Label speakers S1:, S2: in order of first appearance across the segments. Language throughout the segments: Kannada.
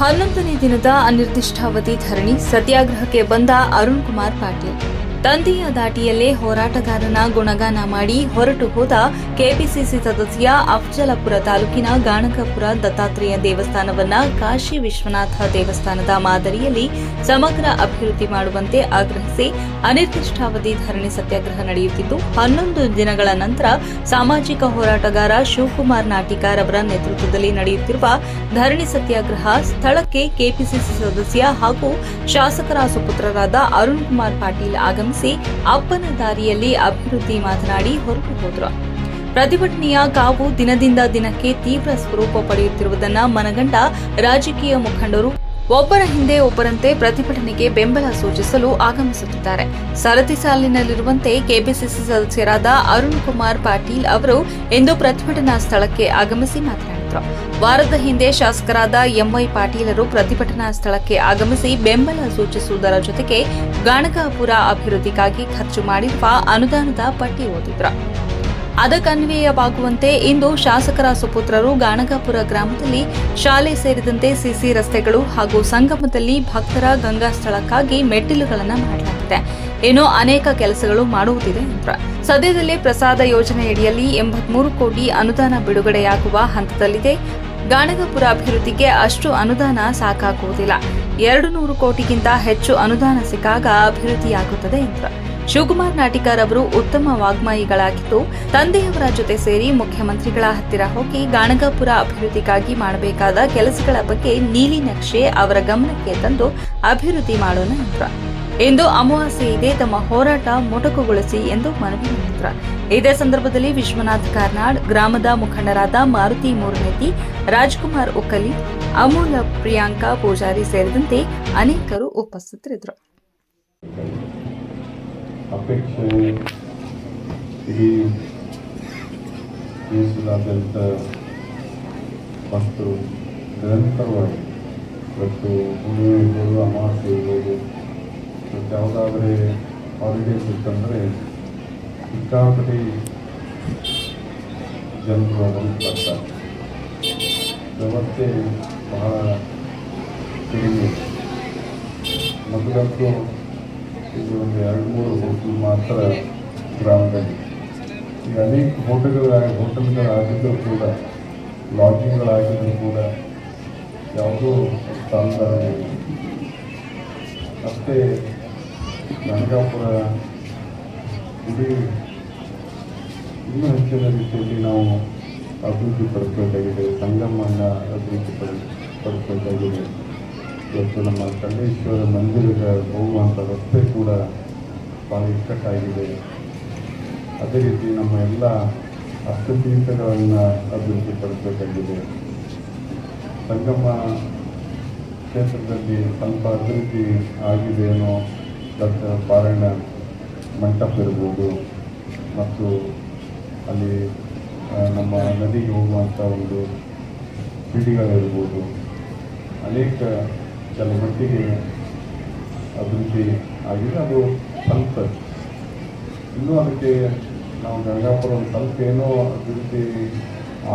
S1: ಹನ್ನೊಂದನೇ ದಿನದ ಅನಿರ್ದಿಷ್ಟಾವಧಿ ಧರಣಿ ಸತ್ಯಾಗ್ರಹಕ್ಕೆ ಬಂದ ಅರುಣ್ ಕುಮಾರ್ ಪಾಟೀಲ್. ತಂದೆಯ ದಾಟಿಯಲ್ಲೇ ಹೋರಾಟಗಾರನ ಗುಣಗಾನ ಮಾಡಿ ಹೊರಟು ಹೋದ ಕೆಪಿಸಿಸಿ ಸದಸ್ಯ ಅಫ್ಜಲಪುರ ತಾಲೂಕಿನ ಗಾಣಕಪುರ ದತ್ತಾತ್ರೇಯ ದೇವಸ್ಥಾನವನ್ನ ಕಾಶಿ ವಿಶ್ವನಾಥ ದೇವಸ್ಥಾನದ ಮಾದರಿಯಲ್ಲಿ ಸಮಗ್ರ ಅಭಿವೃದ್ಧಿ ಮಾಡುವಂತೆ ಆಗ್ರಹಿಸಿ ಅನಿರ್ದಿಷ್ಟಾವಧಿ ಧರಣಿ ಸತ್ಯಾಗ್ರಹ ನಡೆಯುತ್ತಿದ್ದು, ಹನ್ನೊಂದು ದಿನಗಳ ನಂತರ ಸಾಮಾಜಿಕ ಹೋರಾಟಗಾರ ಶಿವಕುಮಾರ್ ನಾಟಿಕಾರ್ ಅವರ ನೇತೃತ್ವದಲ್ಲಿ ನಡೆಯುತ್ತಿರುವ ಧರಣಿ ಸತ್ಯಾಗ್ರಹ ಸ್ಥಳಕ್ಕೆ ಕೆಪಿಸಿಸಿ ಸದಸ್ಯ ಹಾಗೂ ಶಾಸಕರ ಸುಪುತ್ರರಾದ ಅರುಣ್ ಕುಮಾರ್ ಪಾಟೀಲ್ ಆಗಮಿಸಿ ಅಪ್ಪನ ದಾರಿಯಲ್ಲಿ ಅಭಿವೃದ್ಧಿ ಮಾತನಾಡಿ ಹೊರಟು ಹೋದರು. ಪ್ರತಿಭಟನೆಯ ಕಾವು ದಿನದಿಂದ ದಿನಕ್ಕೆ ತೀವ್ರ ಸ್ವರೂಪ ಪಡೆಯುತ್ತಿರುವುದನ್ನ ಮನಗಂಡ ರಾಜಕೀಯ ಮುಖಂಡರು ಒಬ್ಬರ ಹಿಂದೆ ಒಬ್ಬರಂತೆ ಪ್ರತಿಭಟನೆಗೆ ಬೆಂಬಲ ಸೂಚಿಸಲು ಆಗಮಿಸುತ್ತಿದ್ದಾರೆ. ಸರತಿ ಸಾಲಿನಲ್ಲಿರುವಂತೆ ಕೆಪಿಸಿಸಿ ಸದಸ್ಯರಾದ ಅರುಣ್ ಕುಮಾರ್ ಪಾಟೀಲ್ ಅವರು ಇಂದು ಪ್ರತಿಭಟನಾ ಸ್ಥಳಕ್ಕೆ ಆಗಮಿಸಿ ಮಾತನಾಡಿದರು. ವಾರದ ಹಿಂದೆ ಶಾಸಕರಾದ ಎಂವೈ ಪಾಟೀಲರು ಪ್ರತಿಭಟನಾ ಸ್ಥಳಕ್ಕೆ ಆಗಮಿಸಿ ಬೆಂಬಲ ಸೂಚಿಸುವುದರ ಜೊತೆಗೆ ಗಾಣಗಾಪುರ ಅಭಿವೃದ್ಧಿಗಾಗಿ ಖರ್ಚು ಮಾಡಿರುವ ಅನುದಾನದ ಪಟ್ಟಿ ಓದಿದ್ರು. ಅದಕ್ಕನ್ವಯವಾಗುವಂತೆ ಇಂದು ಶಾಸಕರ ಸುಪುತ್ರರು ಗಾಣಗಾಪುರ ಗ್ರಾಮದಲ್ಲಿ ಶಾಲೆ ಸೇರಿದಂತೆ ಸಿಸಿ ರಸ್ತೆಗಳು ಹಾಗೂ ಸಂಗಮದಲ್ಲಿ ಭಕ್ತರ ಗಂಗಾ ಸ್ಥಳಕ್ಕಾಗಿ ಮೆಟ್ಟಿಲುಗಳನ್ನು ಮಾಡಲಾಗಿದೆ. ಇನ್ನು ಅನೇಕ ಕೆಲಸಗಳು ಮಾಡುವುದಿದೆ ಎಂದರು. ಸದ್ಯದಲ್ಲೇ ಪ್ರಸಾದ ಯೋಜನೆಯಡಿಯಲ್ಲಿ ಎಂಬತ್ಮೂರು ಕೋಟಿ ಅನುದಾನ ಬಿಡುಗಡೆಯಾಗುವ ಹಂತದಲ್ಲಿದೆ. ಗಾಣಗಾಪುರ ಅಭಿವೃದ್ಧಿಗೆ ಅಷ್ಟು ಅನುದಾನ ಸಾಕಾಗುವುದಿಲ್ಲ. ಎರಡು ನೂರು ಕೋಟಿಗಿಂತ ಹೆಚ್ಚು ಅನುದಾನ ಸಿಕ್ಕಾಗ ಅಭಿವೃದ್ಧಿಯಾಗುತ್ತದೆ ಎಂದರು. ಶಿವಕುಮಾರ್ ನಾಟಿಕಾರ್ ಅವರು ಉತ್ತಮ ವಾಗ್ಮಾಯಿಗಳಾಗಿದ್ದು, ತಂದೆಯವರ ಜೊತೆ ಸೇರಿ ಮುಖ್ಯಮಂತ್ರಿಗಳ ಹತ್ತಿರ ಹೋಗಿ ಗಾಣಗಾಪುರ ಅಭಿವೃದ್ಧಿಗಾಗಿ ಮಾಡಬೇಕಾದ ಕೆಲಸಗಳ ಬಗ್ಗೆ ನೀಲಿ ನಕ್ಷೆ ಅವರ ಗಮನಕ್ಕೆ ತಂದು ಅಭಿವೃದ್ಧಿ ಮಾಡೋಣ ಎಂದರು. ಇಂದು ಅಮಾವಾಸ್ಯೆ ಇದೆ. ತಮ್ಮ ಹೋರಾಟ ಮೊಟಕುಗೊಳಿಸಿ ಎಂದು ಮನವಿ ಮಾಡಿದ್ರು ಇದೇ ಸಂದರ್ಭದಲ್ಲಿ ವಿಶ್ವನಾಥ್ ಕಾರ್ನಾಡ್, ಗ್ರಾಮದ ಮುಖಂಡರಾದ ಮಾರುತಿ ಮೂರ್ನೇತಿ, ರಾಜ್ಕುಮಾರ್ ಉಕ್ಕಲಿ ಅಮೂಲ ಪ್ರಿಯಾಂಕಾ ಪೂಜಾರಿ ಸೇರಿದಂತೆ ಅನೇಕರು ಉಪಸ್ಥಿತರಿದ್ದರು.
S2: ಅಮಾವಾಸ್ಯೆ ಯಾವುದಾದ್ರೆ ಹಾಲಿಡೇಸ್ ಇತ್ತಂದರೆ ಸಿಕ್ಕಾಪಟ್ಟೆ ಜನರು ಅದನ್ನು ಬರ್ತಾರೆ ವ್ಯವಸ್ಥೆ ಬಹಳ ಕಡಿಮೆ. ಮೊದಲಂತೂ ಇದು ಒಂದು ಎರಡು ಮೂರು ಹೋಟೆಲ್ ಮಾತ್ರ ಗ್ರಾಮದಲ್ಲಿ ಈಗ ಅನೇಕ ಹೋಟೆಲ್ಗಳ ಹೋಟೆಲ್ಗಳಾಗಿದ್ದರೂ ಕೂಡ ಲಾಡ್ಜಿಂಗ್ಗಳಾಗಿದ್ದರೂ ಕೂಡ ಯಾವುದೂ ಸ್ಥಾನದಾರ ಇಲ್ಲ. ಗಂಗಾಪುರ ಇಡೀ ಇನ್ನೂ ಹೆಚ್ಚಿನ ರೀತಿಯಲ್ಲಿ ನಾವು ಅಭಿವೃದ್ಧಿ ಪಡಿಸಬೇಕಾಗಿದೆ ಸಂಗಮವನ್ನು ಅಭಿವೃದ್ಧಿ ಪಡಿ ಪಡಿಸಬೇಕಾಗಿದೆ ಇವತ್ತು ನಮ್ಮ ಕಳ್ಳೇಶ್ವರ ಮಂದಿರದ ಹೋಗುವಂಥ ರಸ್ತೆ ಕೂಡ ಭಾಳ ಇಕ್ಕಟ್ಟಾಗಿದೆ. ಅದೇ ರೀತಿ ನಮ್ಮ ಎಲ್ಲ ಹಸ್ತತೀರ್ಥಗಳನ್ನು ಅಭಿವೃದ್ಧಿ ಪಡಿಸ್ಬೇಕಾಗಿದೆ. ಸಂಗಮ ಕ್ಷೇತ್ರದಲ್ಲಿ ಸ್ವಲ್ಪ ಅಭಿವೃದ್ಧಿ ಆಗಿದೆಯೇನೋ ಡಾಕ್ಟರ್ ಪಾರಾಯಣ ಮಂಟಪ ಇರ್ಬೋದು ಮತ್ತು ಅಲ್ಲಿ ನಮ್ಮ ನದಿಗೆ ಹೋಗುವಂಥ ಒಂದು ಸಿಡಿಗಳಿರ್ಬೋದು ಅನೇಕ ಕೆಲವು ಮಟ್ಟಿಗೆ ಅಭಿವೃದ್ಧಿ ಆಗಿದೆ. ಅದು ಸ್ವಲ್ಪ ಇನ್ನೂ ಅದಕ್ಕೆ ನಾವು ಗಂಗಾಪುರ ಒಂದು ಸ್ವಲ್ಪ ಏನೋ ಅಭಿವೃದ್ಧಿ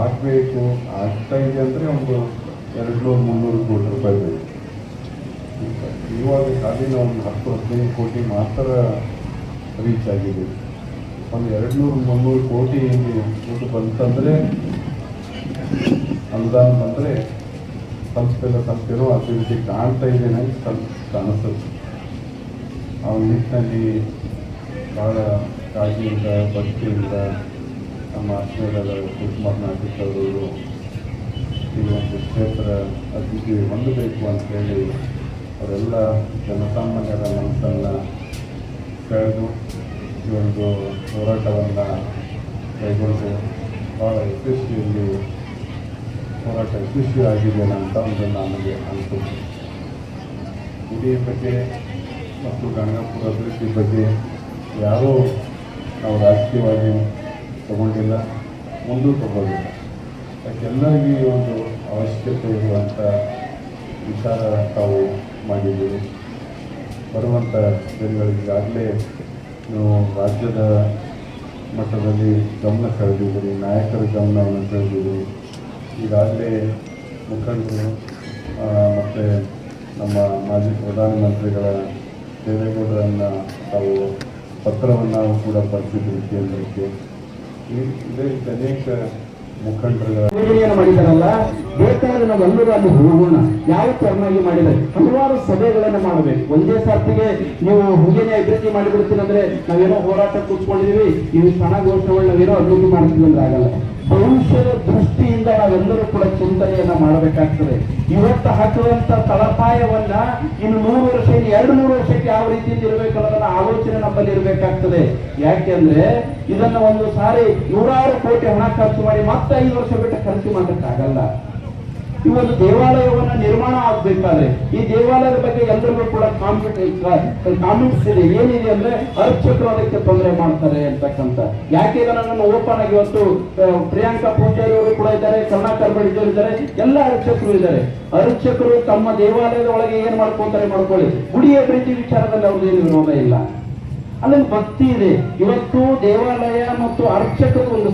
S2: ಆಗಬೇಕು, ಆಗ್ತಾ ಇದೆ ಅಂದರೆ ಒಂದು ಎರಡು ನೂರು, ಮುನ್ನೂರು ಕೋಟಿ ರೂಪಾಯಿ ಬೇಕು. ಇವಾಗ ಕಾಲಿನ ಒಂದು ಹತ್ತು ಹದಿನೈದು ಕೋಟಿ ಮಾತ್ರ ರೀಚ್ ಆಗಿದೆ. ಒಂದು ಎರಡು ನೂರು ಮುನ್ನೂರು ಕೋಟಿ ದುಡ್ಡು ಬಂತಂದರೆ, ಅನುದಾನ ಬಂದರೆ ಸಂಸ್ಥೆಲ್ಲ ಸಂಸ್ಥೆನೋ ಅಭಿವೃದ್ಧಿ ಕಾಣ್ತಾ ಇದೆ ನನಗೆ ಸ್ವಲ್ಪ ಕಾಣಿಸ್ತದೆ ಆ ನಿಟ್ಟಿನಲ್ಲಿ ಭಾಳ ಕಾಳಜಿಯಿಂದ ಭಕ್ತಿಯಿಂದ ನಮ್ಮ ಆತ್ಮೀಯರಾದ ಅವರು ಈ ಒಂದು ಕ್ಷೇತ್ರ ಅಭಿವೃದ್ಧಿ ಹೊಂದಬೇಕು ಅಂತ ಹೇಳಿ ಅವರೆಲ್ಲ ಜನಸಾಮಾನ್ಯರ ಮನಸ್ಸನ್ನು ಸೆಳೆದು ಈ ಒಂದು ಹೋರಾಟವನ್ನು ಕೈಗೊಂಡು ಭಾಳ ಯಶಸ್ವಿಯಲ್ಲಿ ಹೋರಾಟ ಯಶಸ್ವಿಯಾಗಿದೆ ಅಂತ ಒಂದು ನಮಗೆ ಅನಿಸುತ್ತೆ. ಇಡೀ ಬಗ್ಗೆ ಮತ್ತು ಗಂಗಾಪುರ ಅಭಿವೃದ್ಧಿ ಬಗ್ಗೆ ಯಾರೂ ನಾವು ರಾಜಕೀಯವಾಗಿ ತಗೊಂಡಿಲ್ಲ, ಮುಂದೂ ತಗೊಂಡಿಲ್ಲ. ಯಾಕೆಲ್ಲರಿಗೂ ಈ ಒಂದು ಅವಶ್ಯಕತೆ ಇರುವಂಥ ವಿಚಾರ ತಾವು ಮಾಡಿದ್ದೀರಿ. ಬರುವಂಥ ದಿನಗಳಿಗೆ ಈಗಾಗಲೇ ನೀವು ರಾಜ್ಯದ ಮಟ್ಟದಲ್ಲಿ ಗಮನ ಸೆಳೆದಿದ್ದೀರಿ, ನಾಯಕರ ಗಮನವನ್ನು ಸೆಳೆದಿದ್ದೀರಿ. ಈಗಾಗಲೇ ಮುಖಂಡರು ಮತ್ತು ನಮ್ಮ ಮಾಜಿ ಪ್ರಧಾನಮಂತ್ರಿಗಳ ದೇವೇಗೌಡರನ್ನು ತಾವು ಪತ್ರವನ್ನು ಕೂಡ ಬರೆಸಿದ್ರು ಕೇಂದ್ರಕ್ಕೆ. ಇದೇ ಅನೇಕ ಮುಖಂಡರುಗಳ
S3: ಯೋಜನೆಯನ್ನು ಬೇಕಾದ್ರೆ ನಾವೆಲ್ಲರೂ ಅಲ್ಲಿ ಹೋಗೋಣ. ಯಾವ ತರನಾಗಿ ಮಾಡಿದೆ ಹಲವಾರು ಸಭೆಗಳನ್ನು ಮಾಡಬೇಕು. ಒಂದೇ ಸಾರ್ತಿಗೆ ನೀವು ಹೂಗೇನೆ ಅಭಿವೃದ್ಧಿ ಮಾಡಿಬಿಡ್ತೀನಿ ಅಂದ್ರೆ ನಾವೇನೋ ಹೋರಾಟ ಕೂತ್ಕೊಂಡಿದೀವಿ ಇವು ಕ್ಷಣ ಘೋಷಣೆಗಳು ನಾವೇನೋ ಅಭಿವೃದ್ಧಿ ಮಾಡ್ತೀವಿ ಅಂದ್ರೆ ಆಗಲ್ಲ. ಭವಿಷ್ಯದ ದೃಷ್ಟಿಯಿಂದ ನಾವೆಲ್ಲರೂ ಕೂಡ ಚಿಂತನೆಯನ್ನ ಮಾಡಬೇಕಾಗ್ತದೆ. ಇವತ್ತು ಹಾಕುವಂತ ತಳಪಾಯವನ್ನ ಇನ್ನು ನೂರು ವರ್ಷ, ಇನ್ನು ಎರಡು ನೂರು ವರ್ಷಕ್ಕೆ ಯಾವ ರೀತಿಯಿಂದ ಇರಬೇಕು ಅನ್ನೋದನ್ನ ಆಲೋಚನೆ ನಮ್ಮಲ್ಲಿ ಇರಬೇಕಾಗ್ತದೆ. ಯಾಕೆಂದ್ರೆ ಇದನ್ನ ಒಂದು ಸಾರಿ ನೂರಾರು ಕೋಟಿ ಹಣ ಖರ್ಚು ಮಾಡಿ ಮತ್ತೆ ಐದು ವರ್ಷ ಬಿಟ್ಟು ಖರ್ಚು ಮಾಡಕ್ಕಾಗಲ್ಲ ಈ ಒಂದು ದೇವಾಲಯವನ್ನ ನಿರ್ಮಾಣ ಆಗ್ಬೇಕಾದ್ರೆ ಈ ದೇವಾಲಯದ ಬಗ್ಗೆ ಎಲ್ಲರಿಗೂ ಕೂಡ ಕಾಮೆಂಟ್ಸ್ ಇದೆ. ಏನಿದೆ ಅಂದ್ರೆ ಅರ್ಚಕರು ಅದಕ್ಕೆ ತೊಂದರೆ ಮಾಡ್ತಾರೆ ಅಂತಕ್ಕಂಥ. ಯಾಕೆ ಇದನ್ನ ಓಪನ್ ಆಗಿ ಇವತ್ತು ಪ್ರಿಯಾಂಕಾ ಪೂಜಾರಿ ಅವರು ಕೂಡ ಇದ್ದಾರೆ ಕರ್ನಾಟಕ ಬಡಿಜರು ಇದ್ದಾರೆ, ಎಲ್ಲ ಅರ್ಚಕರು ಇದ್ದಾರೆ. ಅರ್ಚಕರು ತಮ್ಮ ದೇವಾಲಯದ ಒಳಗೆ ಏನ್ ಮಾಡ್ಕೊಂತಾರೆ ಮಾಡ್ಕೊಳ್ಳಿ. ಗುಡಿಯ ಪ್ರೀತಿ ವಿಚಾರದಲ್ಲಿ ಅವ್ರದ್ದು ಏನು ವಿರೋಧ ಇಲ್ಲ. ಅಲ್ಲಿ ಭಕ್ತಿ ಇದೆ. ಇವತ್ತು ದೇವಾಲಯ ಮತ್ತು ಅರ್ಚಕರು ಒಂದು